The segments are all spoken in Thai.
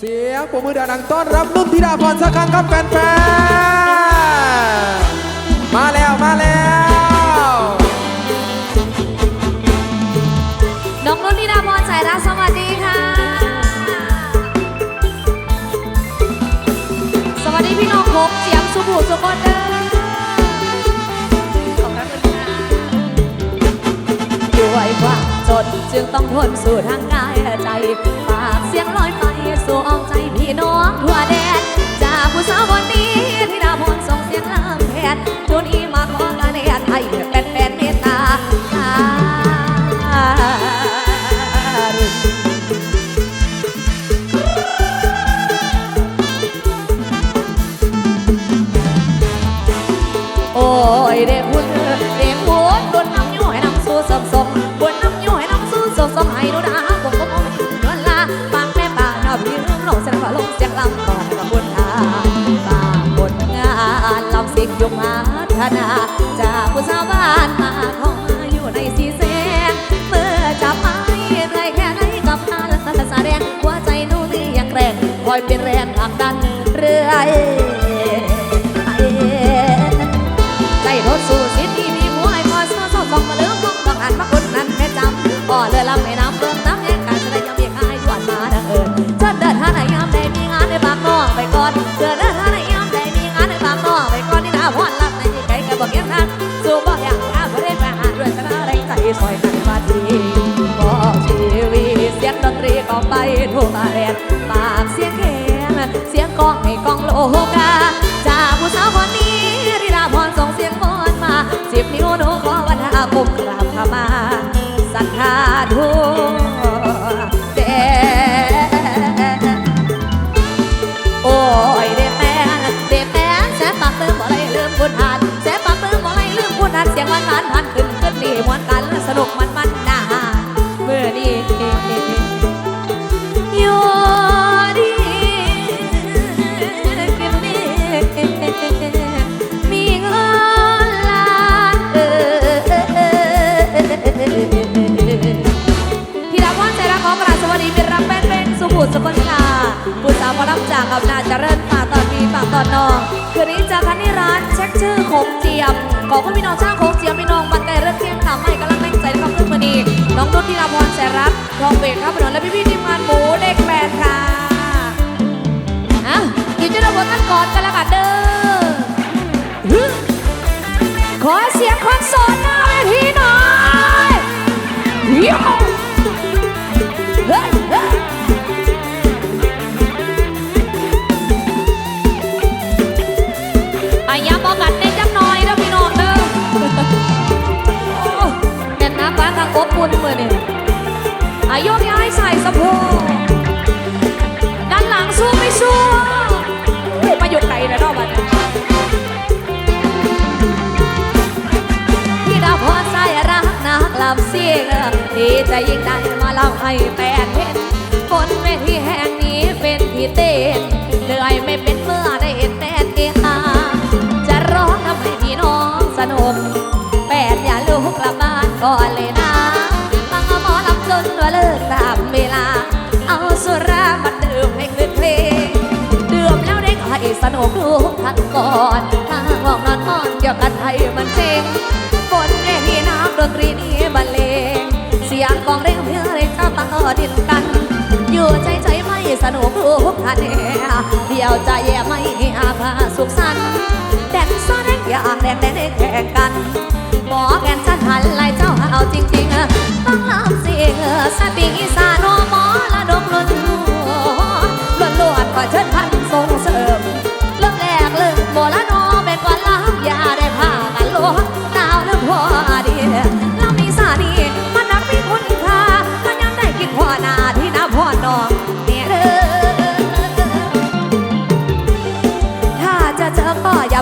เสียงปรบมือดังๆต้อนรับนุ่นธิดาพรสักครั้งครับแฟนๆ มาแล้วมาแล้ว น้องนุ่นธิดาพรสายรักสวัสดีค่ะ สวัสดีพี่น้องคกเจียมสุภูสุกนเด้อขอบพระคุณค่ะด้วยความจนจึงต้องทนสู่ทางกายและใจปากเสียงลอยไป สู่อ้อมใจพี่น้องทั่วแดน จากผู้สาวคนนี้ธิดาพรส่งเสียงลำแทนทุนี้มาขอการแนให้เป็นแฟนเมตตาโอ้ยเด็ก งมาธนาจากผู้สาวบ้านมาเข้ามาอยู่ในสีแสงเมื่อจับไม้เรื่อยแค่ไหนกับงานและแสดงหัวใจหนูนี่ยังแรงคอยเป็นแรง ก็ไปทั่วแดนปากเสียงแข็งเสียงกองให้กองโลกาจากผู้สาวคนนี้ริดาพรส่งเสียงพรมาสิบนิ้วหนูขอวันหาปุมกราบขมาศรัทธาทั่วแดนโอ้ยเด็แป้งเด็แป้งแสบปากเติมบ่ไรลืมคุณทานแสบปากเติมบ่ไรลืมคุณทานเสียงหวานหวานพันขึ้นขึ้นดีมวนกันสนุกมันมันนา คืนนี้จากคันนี้ร้านเช็คชื่อโคงเจียม ขอบคุณพี่น้องช่างโคงเจียมพี่น้องบันไดเรื่องเที่ยงคำให้กำลังแรงใจและความขึ้นมาดีน้องนุ่นที่ราพรแสรักทองเบรครับถนนและพี่พี่ทีมงานหมูเด็กแปดค่ะอะกินจุดบนกันก่อนกันละกันเด้อขอเสียงคนโสดหน้าเวทีหน่อย ลำเสียงดีใจยิ่งได้มาเล่าให้แฟนเห็นบนเวทีแห่งนี้เป็นที่เต้นเหนื่อยไม่เป็นเมื่อได้เห็นแฟนเตียจะร้องทำให้พี่น้องสนุกแปดอย่าลูกกลับบ้านก่อนเลยนะฟังอาหมอลำจนว่าเลิกตามเวลา เอาสุรามาดื่มให้คืนเพลงดื่มแล้วได้ให้สนุกทุกทันก่อนถ้าห้องนอนนอนเกี่ยวกันให้มันเจงฝน น้ำดนตรีนี้บรรเลง เสียงกองเร่งเพื่อเร่งข้าปังก็ดินกัน อยู่ใจใจไม่สนุกทุกทันเดียวใจแย่ไม่อาภาสุขสันแดนซ้อนแดงอยางแดนแดนแข่งกันหมอแกนชันหันไล่เจ้าเอาจริงๆฟังลำเสียงสติงอีสานหมอละดมล้นล้วน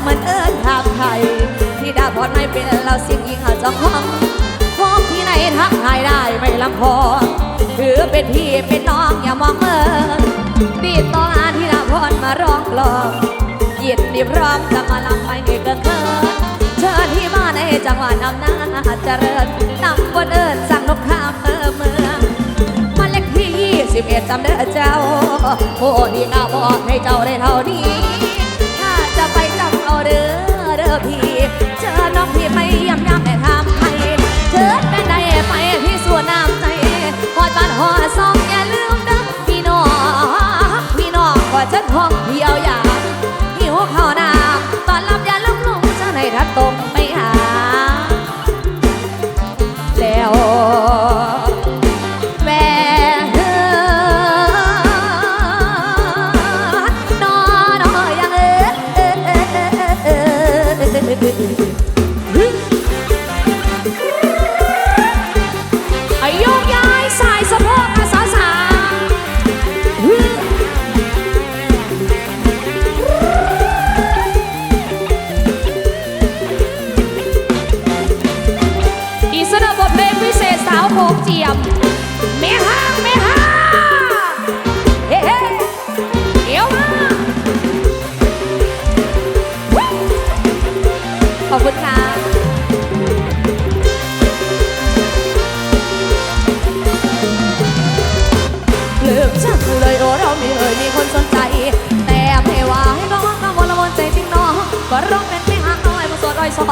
เหมือนเอิญทางไทยที่ดาพรไม่เป็นเราเสียงยิงหาจ้องห้องห้องที่ไหนทักทายได้ไม่ลำพอถือเป็นพี่เป็นน้องอย่ามองเมินติดต่ออาที่ดาพรมาร้องกลองยินดีพร้อมจะมาลำไม่เกินเคินเชิญที่มาในจังหวัดอำนาจเจริญนำบนเอิญสั่งนกข้ามเมืองเมืองมาเลขที่21จำเด้อเจ้าโอ้ดีกาบอกให้เจ้าได้เท่านี้ อเด้อพี่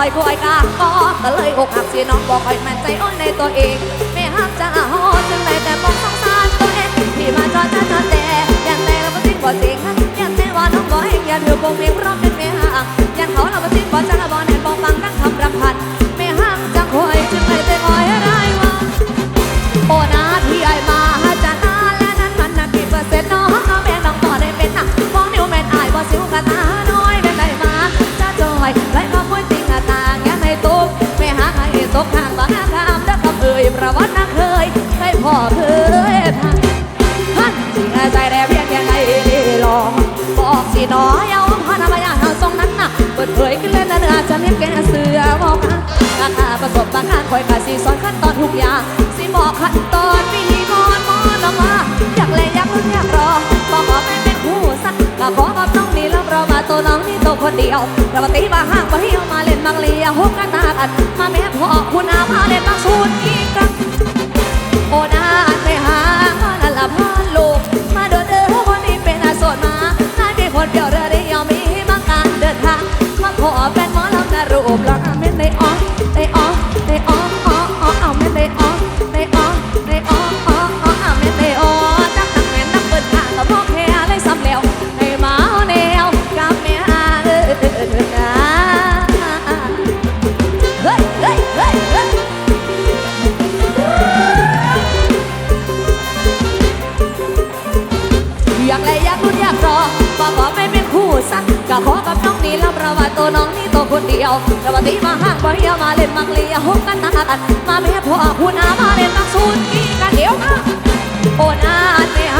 อ้อยคอยกาก็ก็เลยอกหักเสียน้องบอกคอยมั่นใจอ้อนในตัวเองไม่หักจะหอจึงเลยแต่มองสงสารตัวเองที่มาจอดจ้าจอดแต่ยันแต่เราไม่จริงบ่จริงยันแต่ว่าน้องบ่เองอย่าถือคงมีเพราะเป็นไม่หักยันเขาเราไม่จริงบ่จ้าบ่ ราคาประสบการณ์คอยกะสีสอนขั้นตอนทุกอย่างสิบอกขั้นตอนวิธีมอนมอนออกมาอยากเลยอยากลุ้นอยากรอบอกขอไม่เป็นผู้สักก็ขอกับน้องนี่แล้วรอมาตัวน้องนี่ตัวคนเดียวเราตีมาห้างมาเที่ยวมาเล่นมังเลียหุบกันตากันมาแม่พ่อคุณอาภา รอบอขอไม่เป็นคู่สักก็ขอกับน้องนี่รับประวัติตัวน้องนี่ตัวคนเดียวระวัติมาห้างบ่เฮียมาเล่นมังเลียหุบกันตากันมาแม่พ่อคุณอามาเล่นมังสูนกีกันเดียวมาโอ้นาเสีย